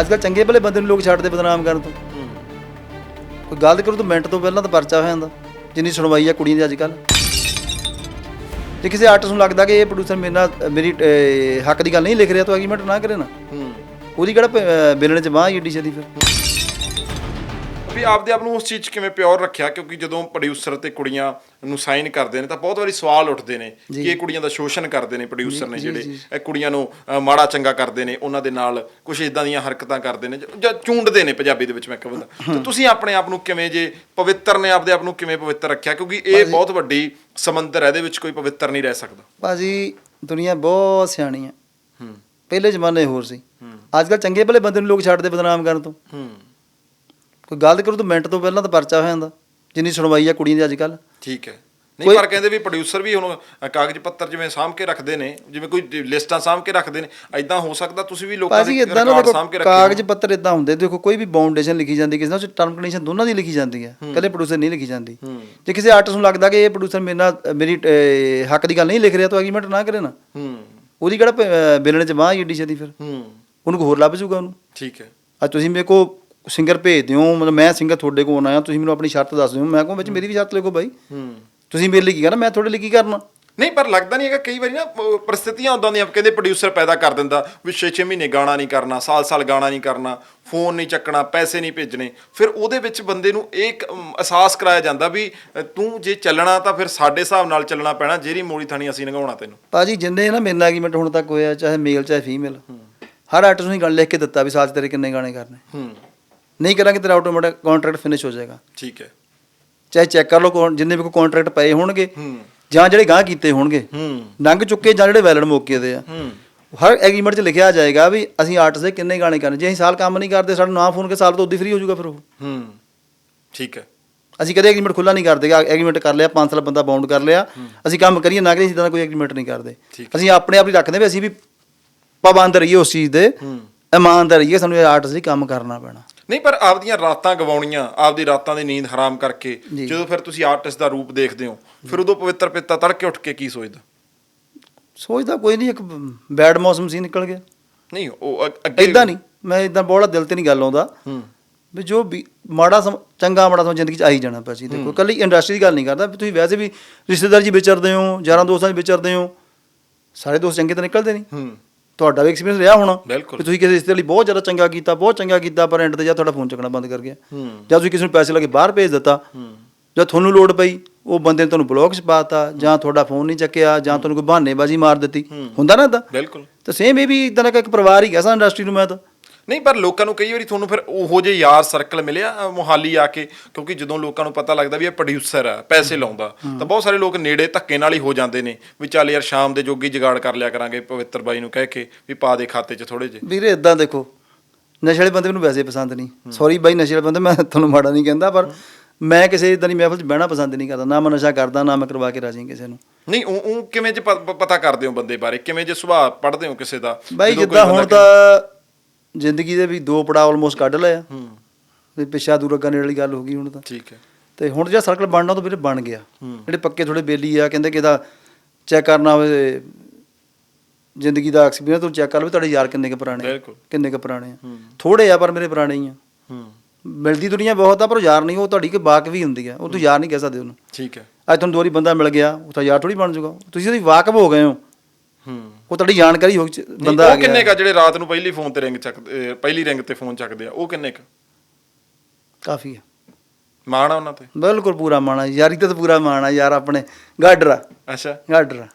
ਅੱਜ ਕੱਲ ਚੰਗੇ ਭਲੇ ਬੰਦੇ ਨੂੰ ਲੋਕ ਛੱਡਦੇ ਬਦਨਾਮ ਕਰਨ ਤੋਂ। ਕੋਈ ਗਲਤ ਕਰੂ ਤਾਂ ਮਿੰਟ ਤੋਂ ਪਹਿਲਾਂ ਤਾਂ ਪਰਚਾ ਹੋ ਜਾਂਦਾ ਜਿੰਨੀ ਸੁਣਵਾਈ ਆ ਕੁੜੀਆਂ ਦੀ ਅੱਜ ਕੱਲ ਜੇ ਕਿਸੇ ਆਰਟਿਸਟ ਨੂੰ ਲੱਗਦਾ ਕਿ ਇਹ ਪ੍ਰੋਡਿਊਸਰ ਮੇਰੇ ਨਾਲ ਮੇਰੀ ਹੱਕ ਦੀ ਗੱਲ ਨਹੀਂ ਲਿਖ ਰਿਹਾ ਤਾਂ ਐਗਰੀਮੈਂਟ ਨਾ ਕਰੇ ਨਾ। ਉਹਦੀ ਕਿਹੜਾ ਬਿਲਣ ਚ ਬਾਹ ਏਡੀ ਛੇਤੀ ਫਿਰ। ਵੀ ਆਪਦੇ ਆਪ ਨੂੰ ਉਸ ਚੀਜ਼ 'ਚ ਕਿਵੇਂ ਪਿਓਰ ਰੱਖਿਆ? ਕਿਉਂਕਿ ਜਦੋਂ ਪ੍ਰੋਡਿਊਸਰ ਤੇ ਕੁੜੀਆਂ ਨੂੰ ਸਾਈਨ ਕਰਦੇ ਨੇ ਤਾਂ ਬਹੁਤ ਵਾਰੀ ਸਵਾਲ ਉੱਠਦੇ ਨੇ ਕਿ ਇਹ ਕੁੜੀਆਂ ਦਾ ਸ਼ੋਸ਼ਣ ਕਰਦੇ ਨੇ ਪ੍ਰੋਡਿਊਸਰ ਨੇ ਜਿਹੜੇ ਇਹ ਕੁੜੀਆਂ ਨੂੰ ਮਾੜਾ ਚੰਗਾ ਕਰਦੇ ਨੇ ਉਹਨਾਂ ਦੇ ਨਾਲ ਕੁਝ ਇਦਾਂ ਦੀਆਂ ਹਰਕਤਾਂ ਕਰਦੇ ਨੇ ਜ- ਚੂੰਡਦੇ ਨੇ ਪੰਜਾਬੀ ਦੇ ਵਿੱਚ ਮੈਂ ਕਹਾਂਗਾ। ਤਾਂ ਤੁਸੀਂ ਆਪਣੇ ਆਪ ਨੂੰ ਕਿਵੇਂ ਜੇ ਪਵਿੱਤਰ ਨੇ ਆਪਦੇ ਆਪ ਨੂੰ ਕਿਵੇਂ ਪਵਿੱਤਰ ਰੱਖਿਆ? ਕਿਉਂਕਿ ਇਹ ਬਹੁਤ ਵੱਡੀ ਸਮੁੰਦਰ ਹੈ ਇਹਦੇ ਵਿੱਚ ਕੋਈ ਪਵਿੱਤਰ ਨਹੀਂ ਰਹਿ ਸਕਦਾ। ਭਾਜੀ ਦੁਨੀਆ ਬਹੁਤ ਸਿਆਣੀ ਹੂੰ। ਪਹਿਲੇ ਜ਼ਮਾਨੇ ਹੋਰ ਸੀ। ਹੂੰ। ਅੱਜ ਕੱਲ ਚੰਗੇ ਭਲੇ ਬੰਦੇ ਨੂੰ ਲੋਕ ਛੱਡਦੇ ਬਦਨਾਮ ਕਰਨ ਤੋਂ। ਹੂੰ। ਕੋਈ ਗਲਤ ਕਰੂ ਤਾਂ ਮਿੰਟ ਤੋਂ ਪਹਿਲਾਂ ਤਾਂ ਪਰਚਾ ਹੋ ਜਾਂਦਾ। ਜਿੰਨੀ ਸੁਣਵਾਈ ਆ ਕੁੜੀਆਂ ਦੀ ਅੱਜ ਕੱਲ ਠੀਕ ਹੈ। ਨਹੀਂ ਪਰ ਕਹਿੰਦੇ ਵੀ ਪ੍ਰੋਡਿਊਸਰ ਵੀ ਹੁਣ ਕਾਗਜ਼ ਪੱਤਰ ਜਿਵੇਂ ਸਾਂਭ ਕੇ ਰੱਖਦੇ ਨੇ ਜਿਵੇਂ ਕੋਈ ਲਿਸਟਾਂ ਸਾਂਭ ਕੇ ਰੱਖਦੇ ਨੇ ਐਦਾਂ ਹੋ ਸਕਦਾ ਤੁਸੀਂ ਵੀ ਲੋਕਾਂ ਦੇ ਰਿਕਾਰਡ ਸਾਂਭ ਕੇ ਰੱਖੇ ਕਾਗਜ਼ ਪੱਤਰ ਇਦਾਂ ਹੁੰਦੇ ਦੇਖੋ ਕੋਈ ਵੀ ਬਾਉਂਡੇਸ਼ਨ ਲਿਖੀ ਜਾਂਦੀ ਕਿਸੇ ਨਾਲ ਟਰਮ ਕੰਡੀਸ਼ਨ ਦੋਨਾਂ ਦੀ ਲਿਖੀ ਜਾਂਦੀ ਹੈ। ਕਦੇ ਪ੍ਰੋਡਿਊਸਰ ਨਹੀਂ ਲਿਖੀ ਜਾਂਦੀ। ਜੇ ਕਿਸੇ ਆਰਟਿਸਟ ਨੂੰ ਲੱਗਦਾ ਕਿ ਇਹ ਪ੍ਰੋਡਿਊਸਰ ਮੇਰੇ ਨਾਲ ਮੇਰੀ ਹੱਕ ਦੀ ਗੱਲ ਨਹੀਂ ਲਿਖ ਰਿਹਾ ਤਾਂ ਐਗਰੀਮੈਂਟ ਨਾ ਕਰੇ ਨਾ। ਹੂੰ। ਉਹਦੀ ਕਿਹੜਾ ਬਿਲਣ ਚ ਬਾਹ ਏਡੀ ਛੇਤੀ ਫਿਰ। ਉਹਨੂੰ ਹੋਰ ਲੱਭ ਜੂਗਾ ਉਹਨੂੰ। ਠੀਕ ਹੈ। ਅੱਜ ਤੁਸੀਂ ਮੇਰੇ ਕੋ ਸਿੰਗਰ ਭੇਜ ਦਿਓ ਮਤਲਬ ਮੈਂ ਸਿੰਗਰ ਤੁਹਾਡੇ ਕੋਲ ਆਇਆ ਤੁਸੀਂ ਮੈਨੂੰ ਆਪਣੀ ਸ਼ਰਤ ਦੱਸ ਦਿਓ। ਮੈਂ ਕਹਾਂ ਵਿੱਚ ਮੇਰੀ ਵੀ ਸ਼ਰਤ ਲਿਖੋ ਬਾਈ। ਹੂੰ। ਤੁਸੀਂ ਮੇਰੇ ਲਈ ਕੀ ਕਰਨਾ ਮੈਂ ਤੁਹਾਡੇ ਲਈ ਕੀ ਕਰਨਾ? ਨਹੀਂ ਪਰ ਲੱਗਦਾ ਨਹੀਂ ਹੈਗਾ ਕਈ ਵਾਰੀ ਨਾ ਪਰਿਸਥਿਤੀਆਂ ਉਦਾਂ ਦੀਆਂ ਕਹਿੰਦੇ ਪ੍ਰੋਡਿਊਸਰ ਪੈਦਾ ਕਰ ਦਿੰਦਾ ਵੀ 6-6 ਮਹੀਨੇ ਗਾਣਾ ਨਹੀਂ ਕਰਨਾ ਸਾਲ-ਸਾਲ ਗਾਣਾ ਨਹੀਂ ਕਰਨਾ ਫੋਨ ਨਹੀਂ ਚੱਕਣਾ ਪੈਸੇ ਨਹੀਂ ਭੇਜਣੇ। ਫਿਰ ਉਹਦੇ ਵਿੱਚ ਬੰਦੇ ਨੂੰ ਇਹ ਅਹਿਸਾਸ ਕਰਾਇਆ ਜਾਂਦਾ ਵੀ ਤੂੰ ਜੇ ਚੱਲਣਾ ਤਾਂ ਫਿਰ ਸਾਡੇ ਹਿਸਾਬ ਨਾਲ ਚੱਲਣਾ ਪੈਣਾ ਜਿਹੜੀ ਮੋੜੀ ਥਾਣੀ ਅਸੀਂ ਲੰਘਾਉਣਾ ਤੈਨੂੰ। ਭਾਜੀ ਜਿੰਨੇ ਨਾ ਮੇਰੇ ਨਾਲ ਐਗਰੀਮੈਂਟ ਹੁਣ ਤੱਕ ਹੋਇਆ ਚਾਹੇ ਮੇਲ ਚਾਹੇ ਫੀਮੇਲ ਹਰ ਆਰਟਿਸਟ ਨੂੰ ਗੱਲ ਲਿਖ ਕੇ ਦਿੱਤਾ ਵੀ 'ਚ ਤੇਰੇ ਕਿੰਨੇ ਗਾਣੇ ਕਰਨੇ। ਹੂੰ। ਨਹੀਂ ਕਰਾਂਗੇ ਤੇਰਾ ਆਟੋਮੈਟਿਕ ਕੰਟਰੈਕਟ ਫਿਨਿਸ਼ ਹੋ ਜਾਏਗਾ। ਠੀਕ ਹੈ। ਚਾਹੇ ਚੈੱਕ ਕਰ ਲਓ ਕੌਣ- ਜਿੰਨੇ ਵੀ ਕੋਈ ਕੰਟਰੈਕਟ ਪਏ ਹੋਣਗੇ ਹੂੰ। ਜਾਂ ਜਿਹੜੇ ਗਾਹ ਕੀਤੇ ਹੋਣਗੇ ਹੂੰ। ਲੰਘ ਚੁੱਕੇ ਜਾਂ ਜਿਹੜੇ ਵੈਲਿਡ ਮੌਕੇ ਦੇ ਆ। ਹੂੰ। ਹਰ ਐਗਰੀਮੈਂਟ 'ਚ ਲਿਖਿਆ ਜਾਏਗਾ ਵੀ ਅਸੀਂ ਆਰਟਿਸਟ ਦੇ ਕਿੰਨੇ ਗਾਣੇ ਕਰਨੇ। ਜੇ ਅਸੀਂ ਸਾਲ ਕੰਮ ਨਹੀਂ ਕਰਦੇ ਸਾਡਾ ਨਾ ਫੋਨ ਕੇ ਸਾਲ ਤੋਂ ਉਦੋਂ ਫ੍ਰੀ ਹੋ ਜਾਊਗਾ ਫਿਰ ਉਹ। ਹੂੰ। ਠੀਕ ਹੈ। ਅਸੀਂ ਕਦੇ ਐਗਰੀਮੈਂਟ ਖੁੱਲਾ ਨਹੀਂ ਕਰਦੇ ਐਗਰੀਮੈਂਟ ਕਰ ਲਿਆ 5 ਸਾਲ ਬੰਦਾ ਬਾਉਂਡ ਕਰ ਲਿਆ। ਅਸੀਂ ਕੰਮ ਕਰੀਏ ਨਾ ਕਰੀਏ ਇਦਾਂ ਦਾ ਕੋਈ ਐਗਰੀਮੈਂਟ ਨਹੀਂ ਕਰਦੇ। ਠੀਕ ਅਸੀਂ ਆਪਣੇ ਆਪ ਹੀ ਰੱਖਦੇ ਵੀ ਅਸੀਂ ਵੀ ਪਾਬੰਦ ਰਹੀਏ ਉਸ ਚੀਜ਼ ਦੇ। ਹੂੰ। ਇਮਾਨਦਾਰ ਰਹੀਏ ਸਾਨੂੰ ਆਰਟਿਸਟ ਲਈ ਕੰਮ ਕਰਨਾ ਪੈਣਾ। ਨਹੀਂ ਪਰ ਆਪਦੀਆਂ ਰਾਤਾਂ ਗਵਾਉਣੀਆਂ ਆਪਦੀ ਰਾਤਾਂ ਦੀ ਨੀਂਦ ਹਰਾਮ ਕਰਕੇ ਜੀ। ਜਦੋਂ ਫਿਰ ਤੁਸੀਂ ਆਰਟਿਸਟ ਦਾ ਰੂਪ ਦੇਖਦੇ ਹੋ ਫਿਰ ਉਦੋਂ ਪਵਿੱਤਰ ਪਿਤਾ ਤੜਕੇ ਉੱਠ ਕੇ ਕੀ ਸੋਚਦਾ? ਸੋਚਦਾ ਕੋਈ ਨਹੀਂ ਇੱਕ ਬੈਡ ਮੌਸਮ ਸੀ ਨਿਕਲ ਗਿਆ। ਨਹੀਂ ਉਹ ਅੱਗੇ ਇਦਾਂ ਨਹੀਂ ਮੈਂ ਇਦਾਂ ਬੋਲਾ ਦਿਲ ਤੇ ਨਹੀਂ ਗੱਲ ਆਉਂਦਾ। ਹੂੰ। ਵੀ ਜੋ ਮਾੜਾ ਸਮ ਚੰਗਾ ਮਾੜਾ ਸਮ ਜ਼ਿੰਦਗੀ 'ਚ ਆਈ ਜਾਣਾ ਪਿਆ ਸੀ। ਦੇਖੋ ਕੱਲੀ ਇੰਡਸਟਰੀ ਦੀ ਗੱਲ ਨਹੀਂ ਕਰਦਾ। ਤੁਸੀਂ ਵੈਸੇ ਵੀ ਰਿਸ਼ਤੇਦਾਰ ਜੀ ਵਿਚਰਦੇ ਹੋ ਯਾਰਾਂ ਦੋਸਤਾਂ 'ਚ ਵਿਚਰਦੇ ਹੋ ਸਾਰੇ ਦੋਸਤ ਚੰਗੇ ਤਾਂ ਨਿਕਲਦੇ ਨਹੀਂ। ਹੂੰ। ਤੁਹਾਡਾ ਵੀ ਐਕਸਪੀਰੀਅੰਸ ਰਿਹਾ ਹੋਣਾ। ਬਿਲਕੁਲ। ਵੀ ਤੁਸੀਂ ਕਿਸੇ ਰਿਸ਼ਤੇ ਲਈ ਬਹੁਤ ਜ਼ਿਆਦਾ ਚੰਗਾ ਕੀਤਾ ਬਹੁਤ ਚੰਗਾ ਕੀਤਾ ਪਰ ਐਂਡ ਤੇ ਜਾਂ ਤੁਹਾਡਾ ਫੋਨ ਚੱਕਣਾ ਬੰਦ ਕਰ ਗਿਆ। ਹੂੰ। ਜਾਂ ਤੁਸੀਂ ਕਿਸੇ ਨੂੰ ਪੈਸੇ ਲਾ ਕੇ ਬਾਹਰ ਭੇਜ ਦਿੱਤਾ। ਹੂੰ। ਜਾਂ ਤੁਹਾਨੂੰ ਲੋੜ ਪਈ ਉਹ ਬੰਦੇ ਨੇ ਤੁਹਾਨੂੰ ਬਲੌਕ 'ਚ ਪਾਤਾ ਜਾਂ ਤੁਹਾਡਾ ਫੋਨ ਨਹੀਂ ਚੱਕਿਆ ਜਾਂ ਤੁਹਾਨੂੰ ਕੋਈ ਬਹਾਨੇਬਾਜ਼ੀ ਮਾਰ ਦਿੱਤੀ। ਹੁੰਦਾ ਨਾ ਇਦਾਂ ਬਿਲਕੁਲ। ਤਾਂ ਸੇਮ ਇਹ ਵੀ ਇਦਾਂ ਦਾ ਇੱਕ ਪਰਿਵਾਰ ਹੀ ਕਹਿ ਸਕਦਾ ਇੰਡਸਟਰੀ ਨੂੰ ਮੈਂ ਤਾਂ। ਨਹੀਂ ਪਰ ਲੋਕਾਂ ਨੂੰ ਕਈ ਵਾਰੀ ਤੁਹਾਨੂੰ ਫਿਰ ਉਹੋ ਜਿਹੇ ਯਾਰ ਸਰਕਲ ਮਿਲਿਆ ਅ, ਮੋਹਾਲੀ ਆ ਕੇ ਕਿਉਂਕਿ ਜਦੋਂ ਲੋਕਾਂ ਨੂੰ ਪਤਾ ਲੱਗਦਾ ਵੀ ਇਹ ਪ੍ਰੋਡਿਊਸਰ ਆ ਪੈਸੇ ਲਾਉਂਦਾ ਤਾਂ ਬਹੁਤ ਸਾਰੇ ਲੋਕ ਨੇੜੇ ਧੱਕੇ ਨਾਲ ਹੀ ਹੋ ਜਾਂਦੇ ਨੇ ਵੀ ਚੱਲ ਯਾਰ ਸ਼ਾਮ ਦੇ ਜੋਗੀ ਜੁਗਾੜ ਕਰ ਲਿਆ ਕਰਾਂਗੇ ਪਵਿੱਤਰ ਬਾਈ ਨੂੰ ਕਹਿ ਕੇ ਵੀ ਪਾ ਦੇ ਖਾਤੇ 'ਚ ਥੋੜੇ ਜਿਹੇ। ਵੀਰੇ ਇਦਾਂ ਦੇਖੋ ਨਸ਼ੇ ਵਾਲੇ ਬੰਦੇ ਮੈਨੂੰ ਵੈਸੇ ਪਸੰਦ ਨਹੀਂ। ਸੌਰੀ ਬਾਈ ਨਸ਼ੇ ਵਾਲੇ ਬੰਦੇ ਮੈਂ ਤੁਹਾਨੂੰ ਮਾੜਾ ਨਹੀਂ ਕਹਿੰਦਾ ਪਰ ਮੈਂ ਕਿਸੇ ਇਦਾਂ ਦੀ ਮਹਿਫਲ 'ਚ ਬਹਿਣਾ ਪਸੰਦ ਨਹੀਂ ਕਰਦਾ। ਨਾ ਮੈਂ ਨਸ਼ਾ ਕਰਦਾ ਨਾ ਮੈਂ ਕਰਵਾ ਕੇ ਰਾਜੀ ਕਿਸੇ ਨੂੰ। ਨਹੀਂ ਉਹ ਉਹ ਕਿਵੇਂ ਜੇ ਪ- ਪ- ਪਤਾ ਕਰਦੇ ਹੋ ਬੰਦੇ ਬਾਰੇ? ਕਿਵੇਂ ਜੇ ਸੁਭਾਅ ਪੜ੍ਹਦੇ ਹੋ ਕਿਸੇ ਦਾ? ਬਾਈ ਜਦੋਂ ਕੋਈ ਜਿੱਦਾਂ ਬੰਦਾ ਹੁਣ ਤਾਂ ਜ਼ਿੰਦਗੀ ਦੇ ਵੀ ਦੋ ਪੜਾਅ ਆਲਮੋਸਟ ਕੱਢ ਲਏ ਆ। ਹੂੰ। ਵੀ ਪਿੱਛਾ ਦੂਰ ਅੱਗਾ ਨੇੜੇ ਵਾਲੀ ਗੱਲ ਹੋ ਗਈ ਹੁਣ ਤਾਂ। ਠੀਕ ਹੈ। ਤੇ ਹੁਣ ਜਿਹੜਾ ਸਰਕਲ ਬਣਨਾ ਤਾਂ ਵੀਰੇ ਬਣ ਗਿਆ। ਜਿਹੜੇ ਪੱਕੇ ਥੋੜੇ ਬੇਲੀ ਆ ਕਹਿੰਦੇ ਕਿ ਇਹਦਾ ਚੈੱਕ ਕਰਨਾ ਹੋਵੇ ਜ਼ਿੰਦਗੀ ਦਾ ਐਕਸਪੀਰੀਅੰਸ ਤੋਂ ਚੈੱਕ ਕਰ ਲਓ ਤੁਹਾਡੇ ਯਾਰ ਕਿੰਨੇ ਕੁ ਪੁਰਾਣੇ ਕਿੰਨੇ ਕੁ ਪੁਰਾਣੇ ਆ। ਥੋੜੇ ਆ ਪਰ ਮੇਰੇ ਪੁਰਾਣੇ ਹੀ ਆ। ਹੂੰ। ਮਿਲਦੀ ਦੁਨੀਆ ਬਹੁਤ ਆ ਪਰ ਯਾਰ ਨਹੀਂ ਉਹ ਤੁਹਾਡੀ ਕਿ ਬਾਕ ਵੀ ਹੁੰਦੀ ਆ। ਉਹ ਤੂੰ ਯਾਰ ਨਹੀਂ ਕਹਿ ਸਕਦੇ ਉਹਨੂੰ। ਠੀਕ ਹੈ। ਅੱਜ ਤੁਹਾਨੂੰ ਦੋ ਵਾਰੀ ਬੰਦਾ ਮਿਲ ਗਿਆ ਉਹ ਤਾਂ ਯਾਰ ਥੋੜੀ ਬਣ ਜਾਊਗਾ। ਤੁਸੀਂ ਉਹਦੀ ਵਾਕਫ ਹੋ ਗਏ ਹੂੰ। ਉਹ ਤੁਹਾਡੀ ਜਾਣਕਾਰੀ ਹੋ ਬੰਦਾ ਆ ਉਹ ਕਿੰਨੇ ਗਿਆ ਕਾ ਜਿਹੜੇ ਰਾਤ ਨੂੰ ਪਹਿਲੀ ਫੋਨ ਤੇ ਰਿੰਗ ਚੱਕਦੇ ਪਹਿਲੀ ਰਿੰਗ ਤੇ ਫੋਨ ਚੱਕਦੇ ਆ? ਉਹ ਕਿੰਨੇ ਕ? ਕਾਫੀ ਆ। ਮਾਣ ਆ ਉਹਨਾਂ ਤੇ? ਬਿਲਕੁਲ ਪੂਰਾ ਮਾਣਾ ਯਾਰੀ ਤੇ ਤਾਂ ਪੂਰਾ ਮਾਣਾ ਯਾਰ ਆਪਣੇ। ਗਾਡਰ ਆ ਅੱਛਾ। ਗਾਡਰ ਆ